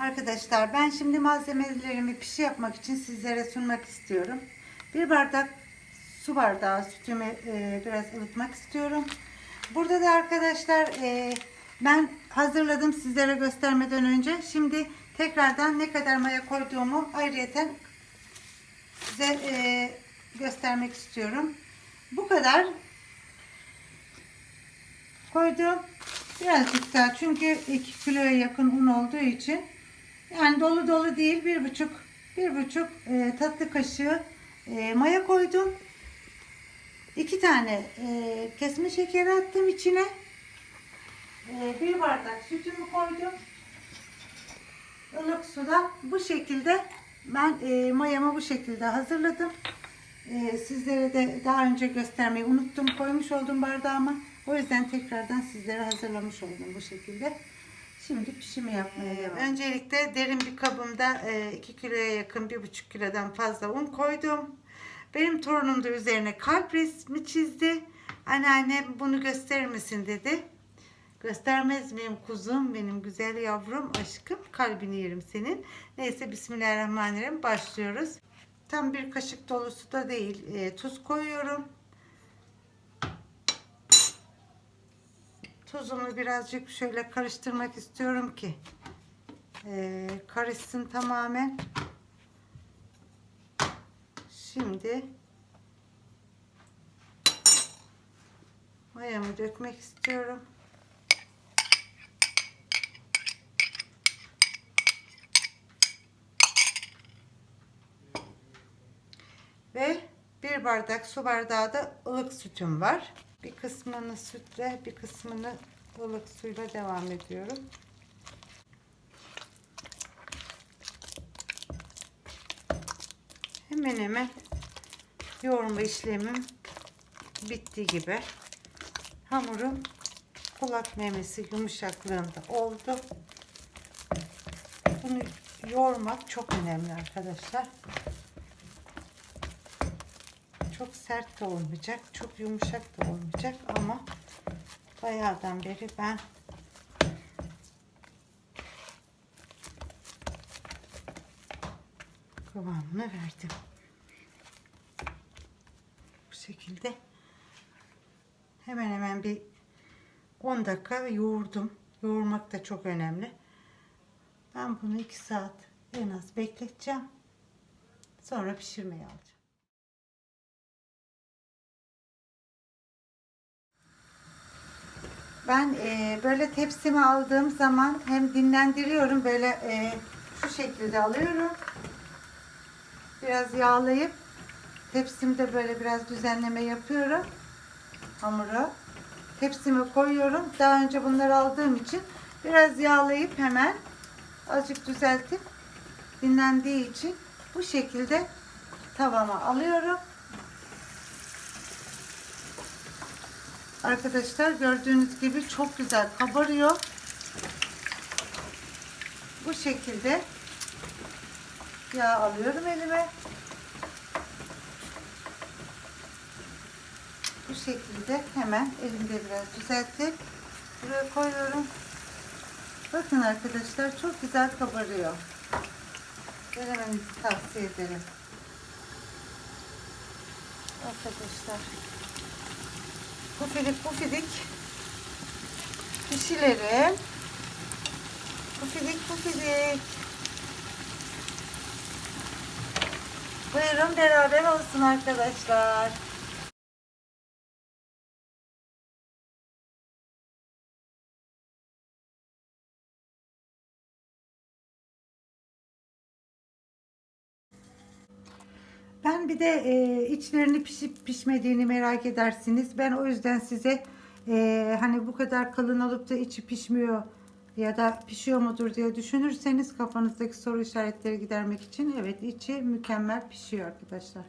Arkadaşlar ben şimdi malzemelerimi pişi yapmak için sizlere sunmak istiyorum. Bir bardak su bardağı sütümü e, biraz ılıtmak istiyorum. Burada da arkadaşlar e, ben hazırladım sizlere göstermeden önce. Şimdi tekrardan ne kadar maya koyduğumu ayrıyeten size e, göstermek istiyorum. Bu kadar koydum. Birazcık daha çünkü 2 kiloya yakın un olduğu için yani dolu dolu değil bir buçuk bir buçuk e, tatlı kaşığı e, maya koydum. İki tane e, kesme şekeri attım içine. E, bir bardak sütümü koydum. Ilık suda bu şekilde ben e, mayamı bu şekilde hazırladım. E, sizlere de daha önce göstermeyi unuttum. Koymuş oldum bardağıma. O yüzden tekrardan sizlere hazırlamış oldum bu şekilde. Şimdi pişimi yapmaya devam. Öncelikle derin bir kabımda 2 kiloya yakın 1,5 kilodan fazla un koydum. Benim torunum da üzerine kalp resmi çizdi. Anneanne bunu gösterir misin dedi. Göstermez miyim kuzum benim güzel yavrum aşkım kalbini yerim senin. Neyse Bismillahirrahmanirrahim başlıyoruz. Tam bir kaşık dolusu da değil e, tuz koyuyorum. Tuzumu birazcık şöyle karıştırmak istiyorum ki e, karışsın tamamen. Şimdi mayamı dökmek istiyorum. Ve bir bardak su bardağı da ılık sütüm var. Bir kısmını sütle, bir kısmını ılık suyla devam ediyorum. Hemen hemen yoğurma işlemim bitti gibi. Hamurum kulak memesi yumuşaklığında oldu. Bunu yoğurmak çok önemli arkadaşlar. Çok sert de olmayacak, çok yumuşak da olmayacak ama bayağıdan beri ben kıvamını verdim. Bu şekilde hemen hemen bir 10 dakika yoğurdum. Yoğurmak da çok önemli. Ben bunu 2 saat en az bekleteceğim. Sonra pişirmeye alacağım. Ben e, böyle tepsimi aldığım zaman hem dinlendiriyorum böyle e, şu şekilde alıyorum. Biraz yağlayıp tepsimde böyle biraz düzenleme yapıyorum. Hamuru. Tepsimi koyuyorum. Daha önce bunları aldığım için biraz yağlayıp hemen azıcık düzeltip dinlendiği için bu şekilde tavama alıyorum. Arkadaşlar gördüğünüz gibi çok güzel kabarıyor. Bu şekilde yağ alıyorum elime. Bu şekilde hemen elimde biraz düzeltip buraya koyuyorum. Bakın arkadaşlar çok güzel kabarıyor. Denemenizi tavsiye ederim. Arkadaşlar pufidik pufidik pişilerim. Pufidik pufidik. Buyurun beraber olsun arkadaşlar. Ben bir de e, içlerini pişip pişmediğini merak edersiniz. Ben o yüzden size e, hani bu kadar kalın olup da içi pişmiyor ya da pişiyor mudur diye düşünürseniz kafanızdaki soru işaretleri gidermek için evet içi mükemmel pişiyor arkadaşlar.